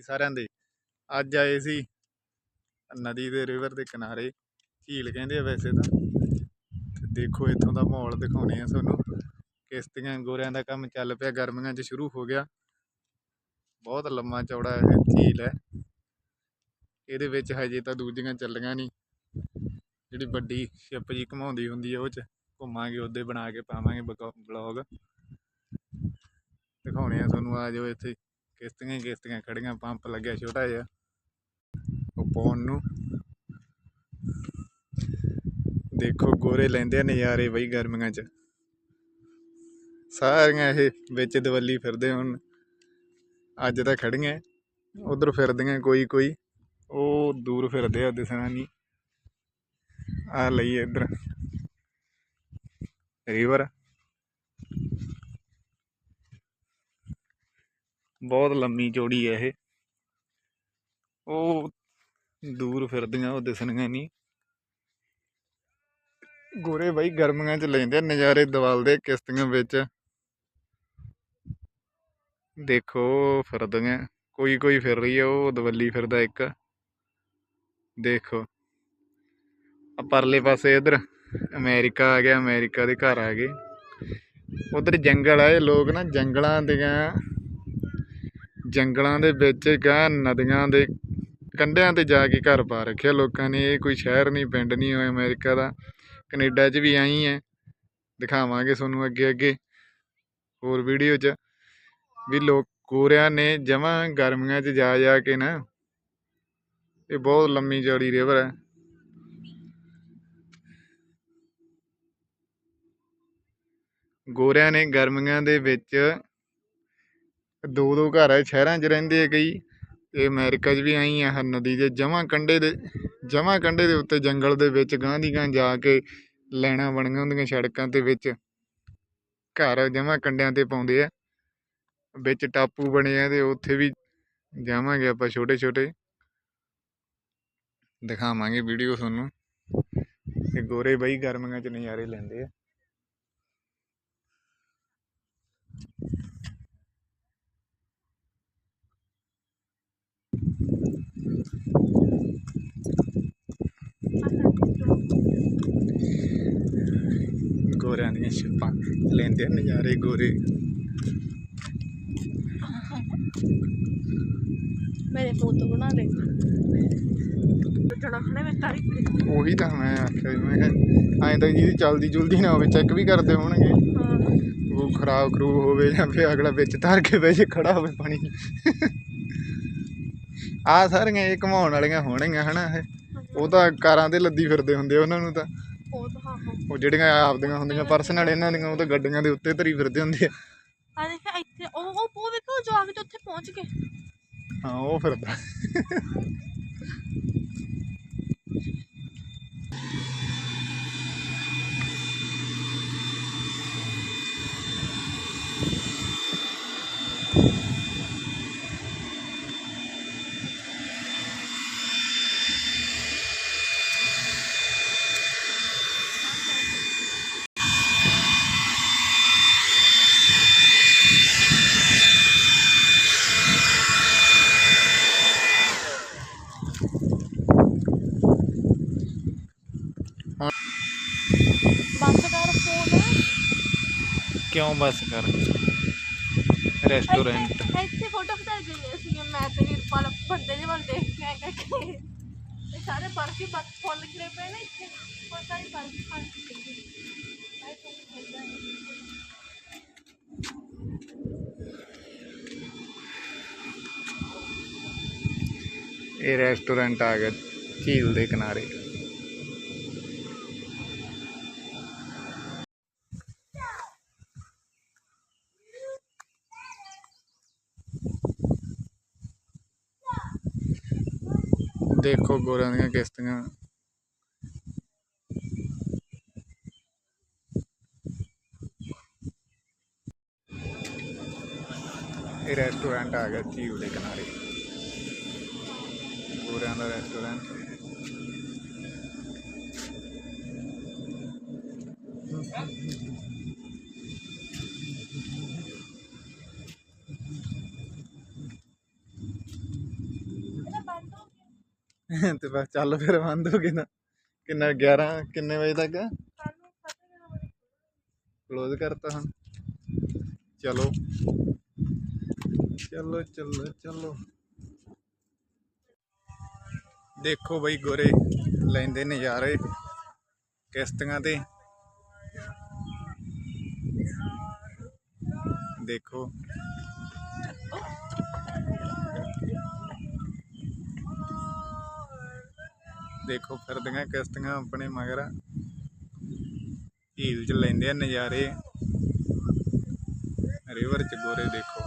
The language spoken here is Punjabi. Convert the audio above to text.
ਜੀ ਸਾਰਿਆਂ ਦੇ। ਅੱਜ ਆਏ ਸੀ ਨਦੀ ਦੇ ਰਿਵਰ ਦੇ ਕਿਨਾਰੇ, ਝੀਲ ਕਹਿੰਦੇ ਆ ਵੈਸੇ ਤਾਂ। ਤੇ ਦੇਖੋ ਇੱਥੋਂ ਦਾ ਮਾਹੌਲ ਦਿਖਾਉਣੇ ਆ ਤੁਹਾਨੂੰ। ਕਿਸ਼ਤੀਆਂ ਗੋਰਿਆਂ ਦਾ ਕੰਮ ਚੱਲ ਪਿਆ, ਗਰਮੀਆਂ 'ਚ ਸ਼ੁਰੂ ਹੋ ਗਿਆ। ਬਹੁਤ ਲੰਮਾ ਚੌੜਾ ਇਹ ਝੀਲ ਹੈ। ਇਹਦੇ ਵਿੱਚ ਹਜੇ ਤਾਂ ਦੂਜੀਆਂ ਚੱਲੀਆਂ ਨਹੀਂ ਜਿਹੜੀ ਵੱਡੀ ਸ਼ਿਪ ਜੀ ਘਮਾਉਂਦੀ ਹੁੰਦੀ ਹੈ ਉਹ 'ਚ ਘੁੰਮਾਂਗੇ, ਉਹਦੇ ਬਣਾ ਕੇ ਪਾਵਾਂਗੇ ਬਲੌਗ ਦਿਖਾਉਣੇ ਆ ਤੁਹਾਨੂੰ, ਆ ਜਾਓ ਇੱਥੇ। ਕਿਸ਼ਤੀਆਂ ਹੀ ਕਿਸ਼ਤੀਆਂ ਖੜੀਆਂ, ਪੰਪ ਲੱਗਿਆ ਛੋਟਾ ਜਿਹਾ। ਉਹ ਪਾਉਣ ਨੂੰ। ਦੇਖੋ, ਗੋਰੇ ਲੈਂਦੇ ਆ ਨਜ਼ਾਰੇ ਬਈ ਗਰਮੀਆਂ 'ਚ। ਸਾਰੀਆਂ ਇਹ ਵਿੱਚ ਦਵੱਲੀ ਫਿਰਦੇ ਹੁਣ। ਅੱਜ ਤਾਂ ਖੜੀਆਂ, ਉਧਰ ਫਿਰਦੀਆਂ ਕੋਈ ਕੋਈ। ਉਹ ਦੂਰ ਫਿਰਦੇ ਆ ਦਿਸਣਾ ਨਹੀਂ ਆ ਲਈ ਇੱਧਰ। ਰਿਵਰ ਬਹੁਤ ਲੰਮੀ ਚੌੜੀ ਹੈ ਇਹ। ਉਹ ਦੂਰ ਫਿਰਦੀਆਂ, ਉਹ ਦਿਸਣੀਆਂ ਨਹੀਂ। ਗੋਰੇ ਬਾਈ ਗਰਮੀਆਂ 'ਚ ਲੈਂਦੇ ਨਜ਼ਾਰੇ ਦਵਾਲਦੇ ਕਿਸ਼ਤੀਆਂ ਵਿੱਚ। ਦੇਖੋ, ਫਿਰਦੀਆਂ। ਕੋਈ ਕੋਈ ਫਿਰ ਰਹੀ ਹੈ, ਉਹ ਦਵੱਲੀ ਫਿਰਦਾ ਇੱਕ। ਦੇਖੋ। ਆ ਪਰਲੇ ਪਾਸੇ ਇਧਰ ਅਮਰੀਕਾ ਆ ਗਿਆ, ਅਮਰੀਕਾ ਦੇ ਘਰ ਆ ਗਏ। ਉਧਰ ਜੰਗਲ ਆ, ਇਹ ਲੋਕ ਨਾ ਜੰਗਲਾਂ ਦੀਆਂ ਜੰਗਲਾਂ ਦੇ ਵਿੱਚ ਗਾਂ ਨਦੀਆਂ ਦੇ ਕੰਢਿਆਂ ਤੇ ਜਾ ਕੇ ਘਰ ਪਾ ਰੱਖਿਆ। ਲੋਕਾਂ ਨੇ ਇਹ ਕੋਈ ਸ਼ਹਿਰ ਨਹੀਂ, ਪਿੰਡ ਨਹੀਂ ਹੋਇਆ ਅਮਰੀਕਾ ਦਾ। ਕੈਨੇਡਾ 'ਚ ਵੀ ਆਈ ਹੈ ਦਿਖਾਵਾਂਗੇ ਤੁਹਾਨੂੰ ਅੱਗੇ ਅੱਗੇ ਹੋਰ ਵੀਡੀਓ 'ਚ ਵੀ ਲੋਕ ਗੋਰਿਆਂ ਨੇ ਜਮਾਂ ਗਰਮੀਆਂ 'ਚ ਜਾ ਜਾ ਕੇ ਨਾ, ਇਹ ਬਹੁਤ ਲੰਮੀ ਚੌੜੀ ਰਿਵਰ ਹੈ। ਗੋਰਿਆਂ ਨੇ ਗਰਮੀਆਂ ਦੇ ਵਿੱਚ ਦੋ ਦੋ ਘਰ ਹੈ ਸ਼ਹਿਰਾਂ 'ਚ ਰਹਿੰਦੇ ਆ ਕਈ। ਤੇ ਅਮਰੀਕਾ 'ਚ ਵੀ ਆਈ ਆ ਨਦੀ ਦੇ, ਜਮਾਂ ਕੰਢੇ ਦੇ, ਜਮਾਂ ਕੰਢੇ ਦੇ ਉੱਤੇ ਜੰਗਲ ਦੇ ਵਿੱਚ ਗਾਂ ਦੀ ਗਾਂ ਜਾ ਕੇ ਲੈਣਾ ਬਣੀਆਂ ਹੁੰਦੀਆਂ ਸੜਕਾਂ ਦੇ ਵਿੱਚ। ਘਰ ਜਮਾਂ ਕੰਢਿਆਂ ਤੇ ਪਾਉਂਦੇ ਆ। ਵਿੱਚ ਟਾਪੂ ਬਣੇ ਆ ਤੇ ਉੱਥੇ ਵੀ ਜਾਵਾਂਗੇ ਆਪਾਂ ਛੋਟੇ ਛੋਟੇ ਦਿਖਾਵਾਂਗੇ ਵੀਡੀਓ ਤੁਹਾਨੂੰ। ਤੇ ਗੋਰੇ ਬਈ ਗਰਮੀਆਂ 'ਚ ਨਜ਼ਾਰੇ ਲੈਂਦੇ ਆ। ਗੋਰਿਆਂ ਦੀਆਂ ਛਿੱਪਾਂ ਲੈਂਦੇ ਆ ਨਜ਼ਾਰੇ ਗੋਰੇ। ਮੇਰੇ ਫੋਟੋ ਬਣਾ ਦੇ। ਜਣਾ ਖਣੇ ਮੈਂ ਤਾਰੀ ਪੜੀ ਉਹੀ ਤਾਂ ਮੈਂ ਆਖਿਆ ਮੈਂ ਕਿਹਾ ਐਂ ਤਾਂ ਜਿਹਦੀ ਚੱਲਦੀ ਜੁਲਦੀ ਨਾ ਹੋਵੇ ਚੈੱਕ ਵੀ ਕਰਦੇ ਹੋਣਗੇ। ਹਾਂ। ਉਹ ਖਰਾਬ ਖਰੂਬ ਹੋਵੇ ਜਾਂ ਫਿਰ ਅਗਲਾ ਵਿੱਚ ਧਰ ਕੇ ਵਿੱਚ ਖੜਾ ਹੋਵੇ ਪਾਣੀ। ਆ ਸਾਰੀਆਂ ਇਹ ਘਮਾਉਣ ਵਾਲੀਆਂ ਹੋਣਗੀਆਂ ਹਨਾ ਇਹ? ਉਹ ਤਾਂ ਕਾਰਾਂ ਤੇ ਲੱਦੀ ਫਿਰਦੇ ਹੁੰਦੇ ਉਹਨਾਂ ਨੂੰ ਤਾਂ। ਉਹ ਜਿਹੜੀਆਂ ਆਪਦੀਆਂ ਹੁੰਦੀਆਂ ਪਰਸਨਲ ਇਹਨਾਂ ਦੀਆਂ ਉਹ ਤਾਂ ਗੱਡੀਆਂ ਦੇ ਉੱਤੇ ਧਰੀ ਫਿਰਦੇ ਹੁੰਦੇ ਆ। ਆ ਦੇਖ ਇੱਥੇ ਉਹ ਉਹ ਪੋ ਵੇਖੋ ਜੋ ਆ ਕੇ ਤੇ ਉੱਥੇ ਪਹੁੰਚ ਗਏ। ਹਾਂ ਉਹ ਫਿਰਦਾ। ਬੰਦ ਕਰ ਫੋਨ ਕਿਉਂ ਬਸ ਕਰ ਰੈਸਟੋਰੈਂਟ ਇੱਥੇ ਇੱਥੇ ਫੋਟੋ ਖਿਚਾਈ ਗਈ ਸੀ ਮੈਂ ਤੇ ਵੀਰਪਾਲ ਬੰਦੇ ਦੇ ਵੱਲ ਦੇਖ ਕੇ ਆਇਆ ਕਿ ਇਹ ਸਾਰੇ ਬਰਫੀ ਬੱਤ ਫੁੱਲ ਪਏ ਨੇ ਇੱਥੇ ਬਹੁਤ ਸਾਰੀ ਬਰਫੀ ਖਾਣ ਦੀ ਚੀਜ਼ ਆਈ ਤੁਹਾਨੂੰ ਮਿਲਦਾ ਇਹ ਰੈਸਟੋਰੈਂਟ ਆ ਗਿਆ ਝੀਲ ਦੇ ਕਿਨਾਰੇ। ਦੇਖੋ ਗੋਰਿਆਂ ਦੀਆਂ ਕਿਸ਼ਤੀਆਂ। ਇਹ ਰੈਸਟੋਰੈਂਟ ਆ ਗਿਆ ਝੀਲ ਦੇ ਕਿਨਾਰੇ। ਗੋਰਿਆਂ ਦਾ ਰੈਸਟੋਰੈਂਟ ਤੇ ਬਸ ਚੱਲ ਫਿਰ ਬੰਦ ਹੋ ਗਏ ਨਾ। ਕਿੰਨਾ 11 ਕਿੰਨੇ ਵਜੇ ਤੱਕ? ਕਲੋਜ਼ ਕਰਤਾ ਹੁਣ। ਚਲੋ। ਚਲੋ ਚਲੋ ਚਲੋ। ਦੇਖੋ ਬਈ ਗੋਰੇ ਲੈਂਦੇ ਨਜ਼ਾਰੇ ਕਿਸ਼ਤੀਆਂ ਤੇ ਦੇਖੋ। ਦੇਖੋ ਫਿਰਦੀਆਂ ਕਿਸ਼ਤੀਆਂ ਆਪਣੇ ਮਗਰ। ਝੀਲ ਚ ਲੈਂਦੇ ਆ ਨਜ਼ਾਰੇ। ਰਿਵਰ ਚ ਗੋਰੇ ਦੇਖੋ।